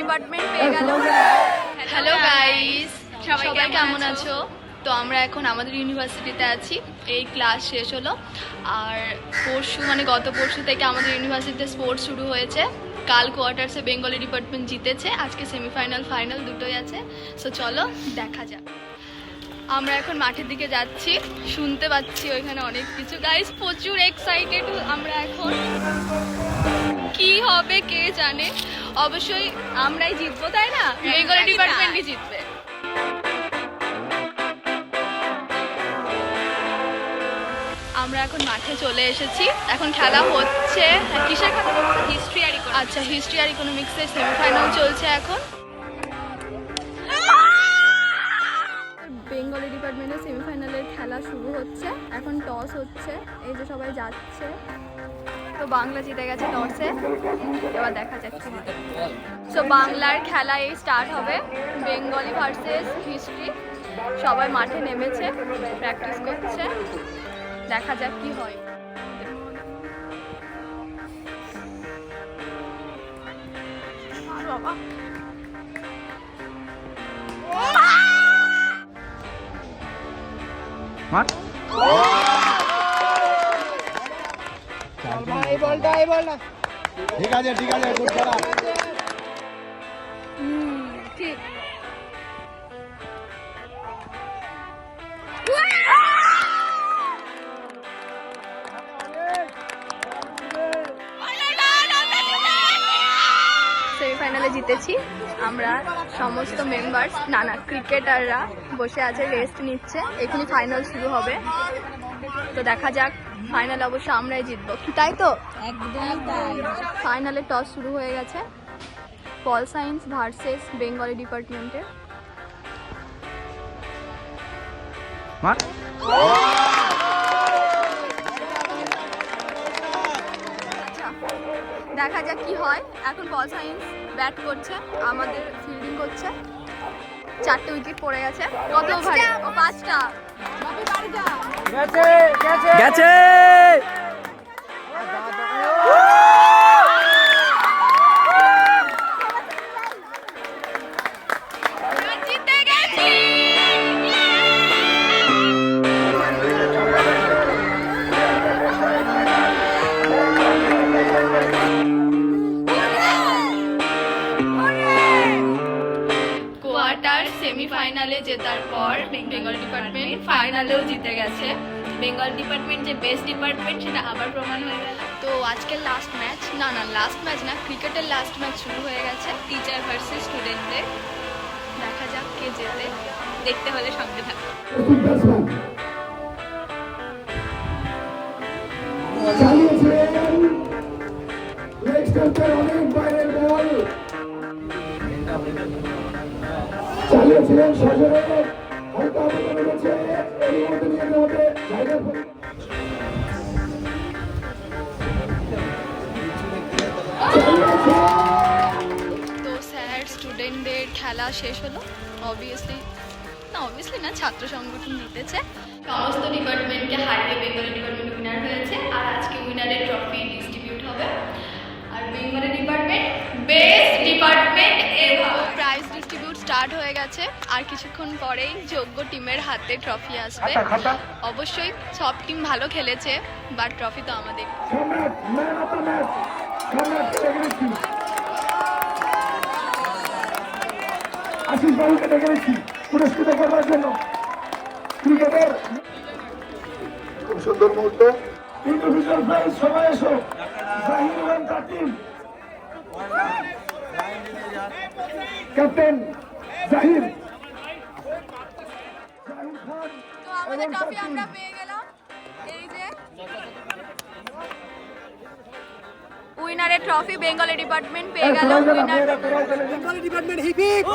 Department পেয়ে গেল। Hello guys সবাই কেমন আছো? তো আমরা এখন আমাদের ইউনিভার্সিটিতে আছি। এই ক্লাস শেষ হলো। আর পরশু মানে গত পরশু থেকে আমাদের ইউনিভার্সিটিতে স্পোর্টস শুরু হয়েছে। কাল কোয়ার্টার্সে বেঙ্গলি ডিপার্টমেন্ট জিতেছে। আজকে সেমিফাইনাল ফাইনাল দুটোই আছে। সো চলো দেখা যাক। আমরা এখন মাঠের দিকে যাচ্ছি। শুনতে পাচ্ছি ওইখানে অনেক কিছু। গাইস প্রচুর এক্সাইটেড আমরা এখন। কি হবে কে জানে? অবশ্যই আমরাই জিতবো তাই না? বেঙ্গলি ডিপার্টমেন্টই জিতবে। আমরা এখন মাঠে চলে এসেছি। এখন খেলা হচ্ছে হ্যাঁ, কিসের খেলা? হিস্ট্রি আর আচ্ছা হিস্ট্রি আর ইকোনমিক্সের সেমিফাইনাল চলছে এখন। বেঙ্গলি ডিপার্টমেন্টের সেমিফাইনালের খেলা শুরু হচ্ছে। এখন টস হচ্ছে এই যে সবাই যাচ্ছে। তো বাংলা জিতে গেছে টসে। এবার দেখা যাচ্ছে সো বাংলার খেলা এই স্টার্ট হবে। বেঙ্গলি ভার্সেস হিস্ট্রি সবাই মাঠে নেমেছে প্র্যাকটিস করছে। দেখা যাক কি হয়। আর বাবা মার এই বলটা এই বলটা ঠিক আছে ঠিক আছে গুড খেলা সেমিফাইনালে জিতেছি। আমরা সমস্ত মেম্বার্স নানা ক্রিকেটাররা বসে আছে রেস্ট নিচ্ছে। এখনই ফাইনাল শুরু হবে। তো দেখা যাক ফাইনাল অবশ্য আমরাই জিতবো। কি তাই তো? ফাইনালে টস শুরু হয়ে গেছে। পল সায়েন্স ভার্সেস বেঙ্গলি ডিপার্টমেন্টের দেখা যাক কি হয়। এখন বল সায়েন্স ব্যাট করছে আমাদের ফিল্ডিং করছে। চারটে উইকেট পড়ে গেছে। কত ওভারে ও পাঁচটা। গেছে। গেছে! কোয়ার্টার সেমিফাইনালে জেতার পর বেঙ্গল ডিপার্টমেন্ট ফাইনালেও জিতে গেছে। বেঙ্গল ডিপার্টমেন্ট যে বেস্ট ডিপার্টমেন্ট সেটা আবার প্রমাণ হয়ে গেল। তো আজকের লাস্ট ম্যাচ না না লাস্ট ম্যাচ না ক্রিকেটের লাস্ট ম্যাচ শুরু হয়ে গেছে টিচার ভার্সেস স্টুডেন্টদের দেখা যাক কে জেতে দেখতে হলে সঙ্গে থাকো। স্টাম্পের অনেক চালিয়েছিলেন স্যার স্টুডেন্টদের খেলা শেষ হলো। অবভিয়াসলি না অবভিয়াসলি না, ছাত্র সংগঠন জিতেছে। সমস্ত ডিপার্টমেন্টকে হারিয়ে বেঙ্গলি ডিপার্টমেন্ট উইনার হয়েছে। আর আজকে উইনারের ট্রফি ডিস্ট্রিবিউট হবে আর Bengali department best department ever prize distribute start হয়ে গেছে। আর কিছুক্ষণ পরেই যোগ্য টিমের হাতে ট্রফি আসবে। অবশ্যই সব টিম ভালো খেলেছে বাট ট্রফি তো আমাদের। সম্রাট ম্যান অফ দ্য ম্যাচ সম্রাট ডেকে নিচ্ছি আশিস বাবুকে ডেকে নিচ্ছি পুরস্কৃত করবার জন্য। ক্রিকেটের খুব সুন্দর মুহূর্ত। ইন্ডিভিজুয়াল প্রাইজ সবাই এসো। জাহির এবং ক্যাপ্টেন জাহির। জাহির তো আমাদের ট্রফি। আমরা পেয়ে গেলাম। এই যে উইনারের ট্রফি বেঙ্গলি ডিপার্টমেন্ট পেয়ে গেল। Winner department hip hip